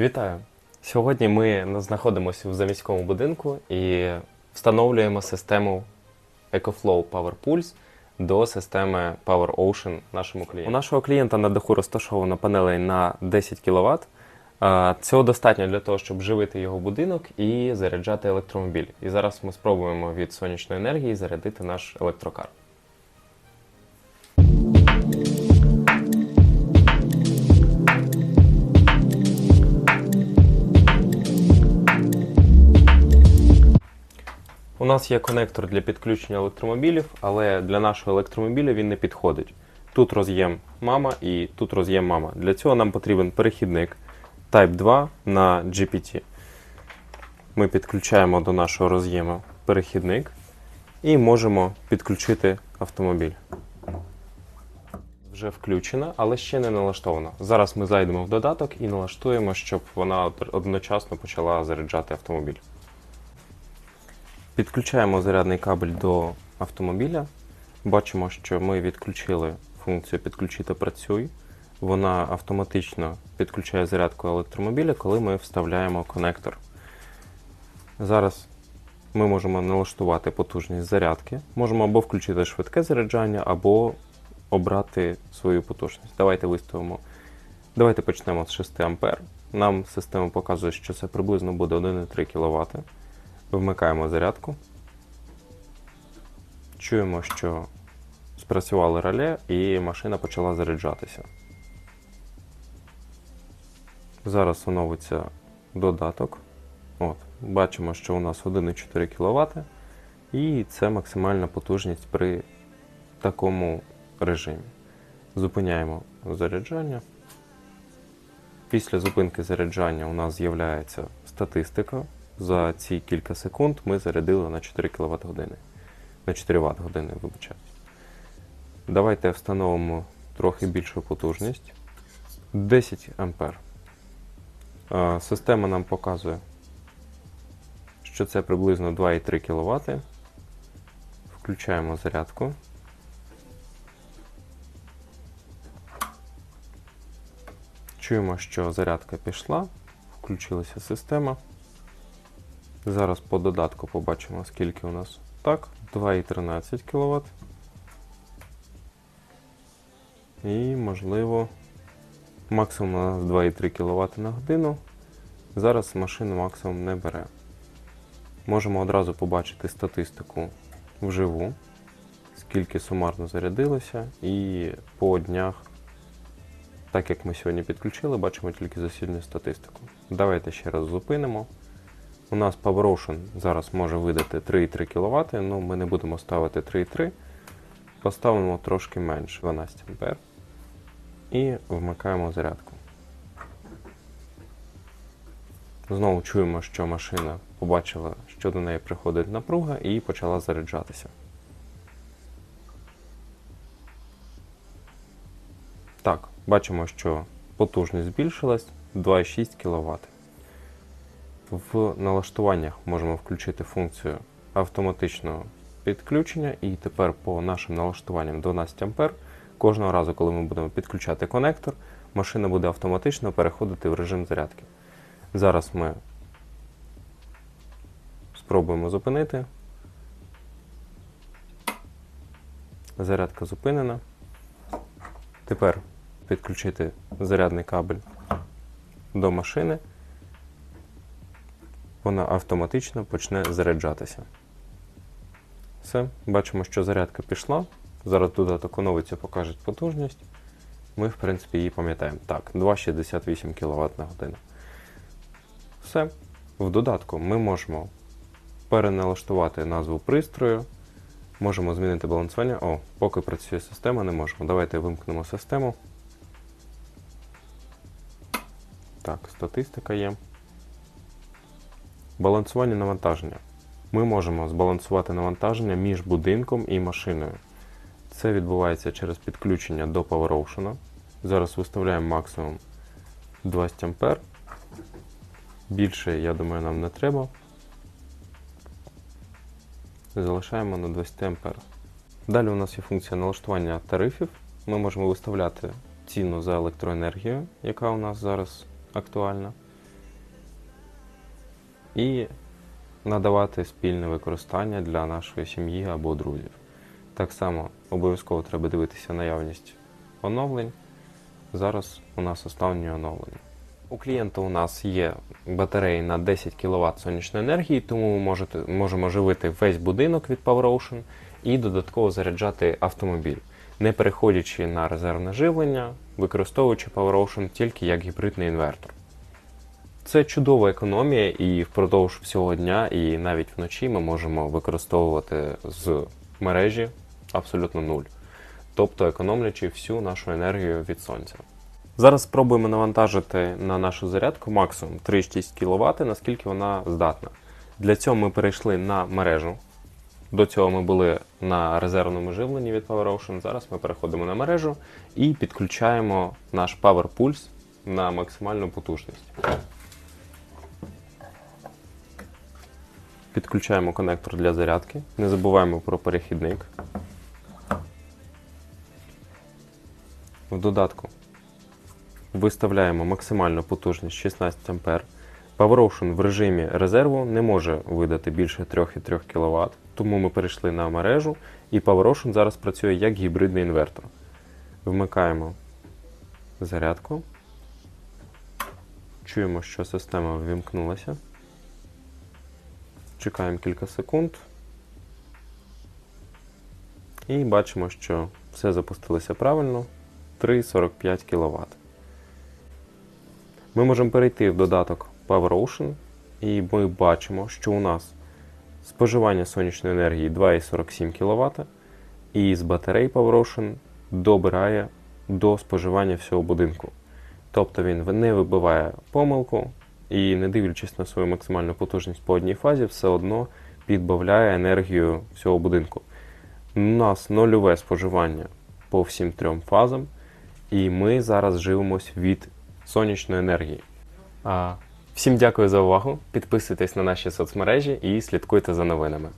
Вітаю! Сьогодні ми знаходимося в заміському будинку і встановлюємо систему EcoFlow Power до системи Power Ocean нашому клієнту. У нашого клієнта на даху розташовано панелей на 10 кВт. Цього достатньо для того, щоб живити його будинок і заряджати електромобіль. І зараз ми спробуємо від сонячної енергії зарядити наш електрокар. Нас є конектор для підключення електромобілів, але для нашого електромобіля він не підходить. Тут роз'єм мама і тут роз'єм мама. Для цього нам потрібен перехідник Type 2 на GPT. Ми підключаємо до нашого роз'єму перехідник і можемо підключити автомобіль. Вже включена, але ще не налаштована. Зараз ми зайдемо в додаток і налаштуємо, щоб вона одночасно почала заряджати автомобіль. Підключаємо зарядний кабель до автомобіля. Бачимо, що ми відключили функцію Підключити працюй. Вона автоматично підключає зарядку електромобіля, коли ми вставляємо конектор. Зараз ми можемо налаштувати потужність зарядки. Можемо або включити швидке заряджання, або обрати свою потужність. Давайте виставимо. Давайте почнемо з 6 А. Нам система показує, що це приблизно буде 1,3 кВт. Вмикаємо зарядку. Чуємо, що спрацювали реле і машина почала заряджатися. Зараз оновиться додаток. От, Бачимо, що у нас 1,4 кВт, і це максимальна потужність при такому режимі. Зупиняємо заряджання. Після зупинки заряджання у нас з'являється статистика. За ці кілька секунд ми зарядили на 4 кВт години. На 4 Вт години, вибачайте. Давайте встановимо трохи більшу потужність. 10 А. Система нам показує, що це приблизно 2,3 кВт. Включаємо зарядку. Чуємо, що зарядка пішла, включилася система. Зараз по додатку побачимо, скільки у нас. Так, 2,13 кВт. І, можливо, максимум у нас 2,3 кВт на годину. Зараз машина максимум не бере. Можемо одразу побачити статистику вживу, скільки сумарно зарядилося, і по днях, так як ми сьогодні підключили, бачимо тільки засільну статистику. Давайте ще раз зупинимо. У нас PowerOcean зараз може видати 3,3 кВт, ну ми не будемо ставити 3,3, поставимо трошки менше 12 А і вмикаємо зарядку. Знову чуємо, що машина побачила, що до неї приходить напруга і почала заряджатися. Так, бачимо, що потужність збільшилась 2,6 кВт. В налаштуваннях можемо включити функцію автоматичного підключення, і тепер по нашим налаштуванням 12 А кожного разу, коли ми будемо підключати конектор, машина буде автоматично переходити в режим зарядки. Зараз ми спробуємо зупинити. Зарядка зупинена. Тепер підключити зарядний кабель до машини вона автоматично почне заряджатися. Все, бачимо, що зарядка пішла. Зараз додаток оновиться, покаже потужність. Ми, в принципі, її пам'ятаємо. Так, 2,68 кВт на годину. Все. В додатку ми можемо переналаштувати назву пристрою. Можемо змінити балансування. О, поки працює система, не можемо. Давайте вимкнемо систему. Так, статистика є. Балансування навантаження. Ми можемо збалансувати навантаження між будинком і машиною. Це відбувається через підключення до PowerOcean. Зараз виставляємо максимум 20 А. Більше, я думаю, нам не треба. Залишаємо на 20 А. Далі у нас є функція налаштування тарифів. Ми можемо виставляти ціну за електроенергію, яка у нас зараз актуальна. І надавати спільне використання для нашої сім'ї або друзів. Так само обов'язково треба дивитися наявність оновлень. Зараз у нас останнє оновлення. У клієнта у нас є батареї на 10 кВт сонячної енергії, тому ви можете, можемо живити весь будинок від PowerOcean і додатково заряджати автомобіль, не переходячи на резервне живлення, використовуючи PowerOcean тільки як гібридний інвертор. Це чудова економія, і впродовж всього дня, і навіть вночі ми можемо використовувати з мережі абсолютно нуль, тобто економлячи всю нашу енергію від сонця. Зараз спробуємо навантажити на нашу зарядку максимум 3,6 кВт, наскільки вона здатна. Для цього ми перейшли на мережу. До цього ми були на резервному живленні від PowerOcean. Зараз ми переходимо на мережу і підключаємо наш Power Pulse на максимальну потужність. Підключаємо конектор для зарядки. Не забуваємо про перехідник. В додатку виставляємо максимальну потужність 16 А. PowerOcean в режимі резерву не може видати більше 3,3 кВт, тому ми перейшли на мережу, і PowerOcean зараз працює як гібридний інвертор. Вмикаємо зарядку. Чуємо, що система ввімкнулася. Чекаємо кілька секунд. І бачимо, що все запустилося правильно 3,45 кВт. Ми можемо перейти в додаток PowerOcean, і ми бачимо, що у нас споживання сонячної енергії 2,47 кВт, і з батарей PowerOcean добирає до споживання всього будинку. Тобто він не вибиває помилку і, не дивлячись на свою максимальну потужність по одній фазі, все одно підбавляє енергію всього будинку. У нас нульове споживання по всім трьом фазам, і ми зараз живемось від сонячної енергії. Всім дякую за увагу. Підписуйтесь на наші соцмережі і слідкуйте за новинами.